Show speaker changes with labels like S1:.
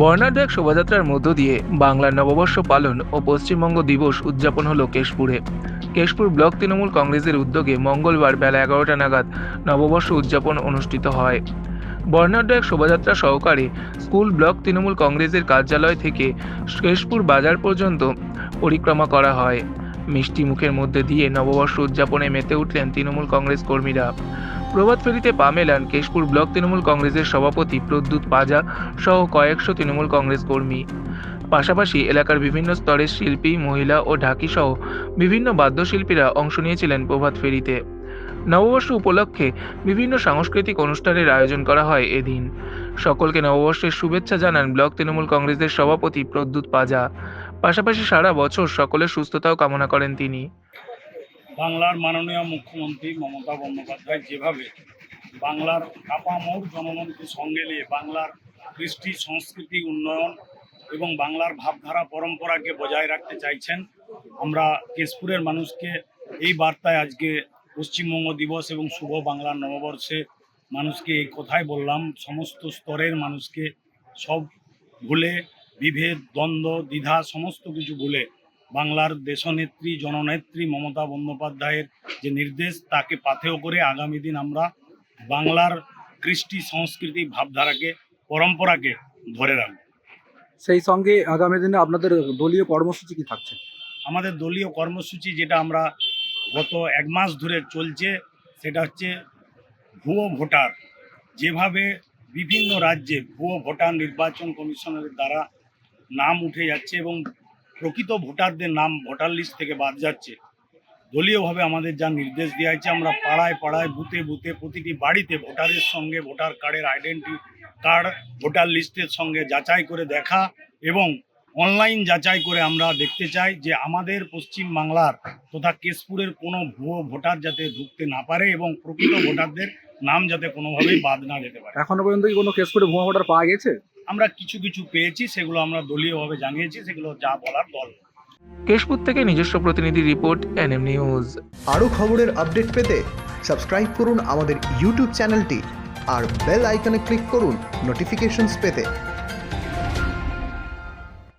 S1: বর্ণাঢ্য এক শোভাযাত্রার মধ্য দিয়ে বাংলার নববর্ষ পালন ও পশ্চিমবঙ্গ দিবস উদযাপন হলো কেশপুরে। কেশপুর ব্লক তৃণমূল কংগ্রেসের উদ্যোগে মঙ্গলবার বেলা এগারোটা নাগাদ নববর্ষ উদযাপন অনুষ্ঠিত হয়। বর্ণাঢ্য এক শোভাযাত্রা সহকারে স্কুল ব্লক তৃণমূল কংগ্রেসের কার্যালয় থেকে কেশপুর বাজার পর্যন্ত পরিক্রমা করা হয়। মিষ্টি মুখের মধ্যে দিয়ে নববর্ষ উদযাপনে মেতে উঠলেন তৃণমূল কংগ্রেস কর্মীরা। প্রভাত ফেরিতে পা মেলান কেশপুর ব্লক তৃণমূল কংগ্রেসের সভাপতি প্রদ্যুৎ পাজা সহ কয়েকশো তৃণমূল কংগ্রেস কর্মী। পাশাপাশি এলাকার বিভিন্ন স্তরের শিল্পী, মহিলা ও ঢাকি সহ বিভিন্ন বাদ্যশিল্পীরা অংশ নিয়েছিলেন প্রভাত ফেরিতে। নববর্ষ উপলক্ষে বিভিন্ন সাংস্কৃতিক অনুষ্ঠানের আয়োজন করা হয় এদিন। সকলকে নববর্ষের শুভেচ্ছা জানান ব্লক তৃণমূল কংগ্রেসের সভাপতি প্রদ্যুৎ পাজা। পাশাপাশি সারা বছর সকলের সুস্থতাও কামনা করেন তিনি।
S2: বাংলার মাননীয় মুখ্যমন্ত্রী মমতা বন্দ্যোপাধ্যায় যেভাবে বাংলার আপামর জনগণকে সঙ্গে নিয়ে বাংলার কৃষ্টি, সংস্কৃতি, উন্নয়ন এবং বাংলার ভাবধারা, পরম্পরাকে বজায় রাখতে চাইছেন, আমরা কেশপুরের মানুষকে এই বার্তায় আজকে পশ্চিমবঙ্গ দিবস এবং শুভ বাংলার নববর্ষে মানুষকে এই কথাই বললাম, সমস্ত স্তরের মানুষকে সব ভুলে বিভেদ দ্বন্দ্ব দ্বিধা সমস্ত কিছু বলে বাংলার দেশনেত্রী জননেত্রী মমতা বন্দ্যোপাধ্যায়ের যে নির্দেশ তাকে পাথেয় করে আগামী দিন আমরা বাংলার কৃষ্টি সংস্কৃতি ভাবধারাকে পরম্পরাকে ধরে রাখব।
S3: সেই সঙ্গে আগামী দিনে আপনাদের দলীয় কর্মসূচি কি থাকছে?
S2: আমাদের দলীয় কর্মসূচি যেটা আমরা গত এক মাস ধরে চলছে সেটা হচ্ছে ভুয়ো ভোটার। যেভাবে বিভিন্ন রাজ্যে ভুয়ো ভোটার নির্বাচন কমিশনের দ্বারা নাম উঠে যাচ্ছে এবং প্রকৃত ভোটারদের নাম ভোটার লিস্ট থেকে বাদ যাচ্ছে। দলীয়ভাবে আমাদের যা নির্দেশ দেওয়া হয়েছে, আমরা পাড়ায় পাড়ায়, বুথে বুথে প্রতিটি বাড়িতে ভোটারের সঙ্গে ভোটার কার্ডের আইডেন্টি কার্ড, ভোটার লিস্টের সঙ্গে যাচাই করে দেখা এবং অনলাইন যাচাই করে আমরা দেখতে চাই যে আমাদের পশ্চিম বাংলার তথা কেশপুরের কোনো ভুয়ো ভোটার যাতে ঢুকতে না পারে এবং প্রকৃত ভোটারদের নাম যাতে কোনোভাবেই বাদ না যেতে পারে।
S3: এখনও পর্যন্ত কি কোনো কেস করে ভুয়া ভোটার পাওয়া গেছে
S2: আমরা কিছু কিছু পেয়েছি সেগুলো আমরা দলীয়ভাবে জানিয়েছি সেগুলো যা বলার দল
S1: কেশপুর থেকে নিজস্ব প্রতিনিধি রিপোর্ট এনএম নিউজ।
S4: আরও খবরের আপডেট পেতে সাবস্ক্রাইব করুন আমাদের ইউটিউব চ্যানেলটি আর বেল আইকনে ক্লিক করুন নোটিফিকেশনস পেতে।